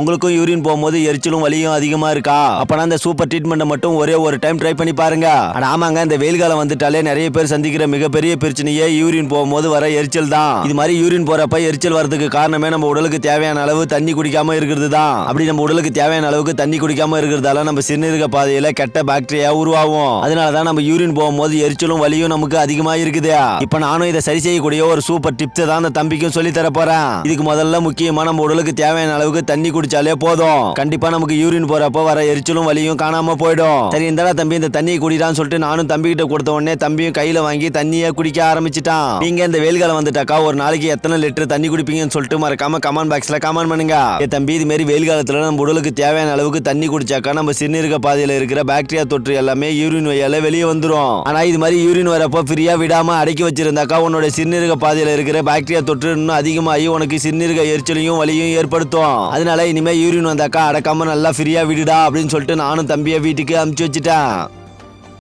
உங்களுக்கும் யூரின் போகும்போது எரிச்சலும் வலியும் அதிகமா இருக்கா? அப்பனா இந்த சூப்பர் ட்ரீட்மெண்ட் மட்டும் ஒரே ஒரு டைம் ட்ரை பண்ணி பாருங்க. ஆமாங்க இந்த வெயில் காலம் வந்துட்டாலே நிறைய பேர் சந்திக்கிற மிகப்பெரிய பிரச்சனையே யூரின் போகும்போது வர எரிச்சல் தான். இது மாதிரி யூரின் போறப்ப எரிச்சல் வரதுக்கு காரணமே நம்ம உடலுக்கு தேவையான அளவு தண்ணி குடிக்காம இருக்கிறது தான். அப்படி நம்ம உடலுக்கு தேவையான அளவுக்கு தண்ணி குடிக்காம இருக்கிறதால நம்ம சிறுநீரக பாதையில கெட்ட பாக்டீரியா உருவாகும் அதனாலதான் நம்ம யூரின் போகும்போது எரிச்சலும் வலியும் நமக்கு அதிகமா இருக்குது. இப்ப நானும் இதை சரி செய்யக்கூடிய ஒரு சூப்பர் டிப்ஸ் தான் அந்த தம்பிக்கும் சொல்லி தர போறேன். இதுக்கு முதல்ல முக்கியமா நம்ம உடலுக்கு தேவையான அளவுக்கு தண்ணி குடிச்சாலே போதும். கண்டிப்பா நமக்கு யூரின் போறப்ப வர எரிச்சலும் வலியும் காணாம போயிடும். சரி இந்தடா தம்பி இந்த தண்ணியை குடிடான்னு சொல்லிட்டு நானும் தம்பி கிட்ட கொடுத்த உடனே தம்பியும் கையில வாங்கி தண்ணியை குடிக்க ஆரம்பிச்சிட்டான். நீங்க இந்த வெயில் காலம் வந்துட்டாக்கா ஒரு நாளைக்கு எத்தனை லிட்டர் தண்ணி குடிப்பீங்கன்னு சொல்லிட்டு மறக்காம கமெண்ட் பாக்ஸ்ல கமெண்ட் பண்ணுங்க. ஏ தம்பி இது மாதிரி வெயில் காலத்துல நம்ம உடலுக்கு தேவையான அளவுக்கு தண்ணி குடிச்சாக்கா நம்ம சிறுநீரக பாதையில இருக்கிற பாக்டீரியா தொற்று எல்லாமே யூரின் வழியால வெளியே வந்துரும். ஆனா இது மாதிரி யூரின் வரப்போ ஃப்ரீயா விடாம அடக்கி வச்சிருந்தாக்கா உன்னோட சிறுநீரக பாதையில இருக்கிற பாக்டீரியா தொற்று இன்னும் அதிகமாகி உனக்கு சிறுநீரக எரிச்சலையும் வலியும் ஏற்படுத்தும். அதனால இனிமேல் யூரின் வந்தாக்கா அடக்காம நல்லா ஃப்ரீயாக விடுடா அப்படின்னு சொல்லிட்டு நானும் தம்பியை வீட்டுக்கு அமுச்சு வச்சுட்டேன்.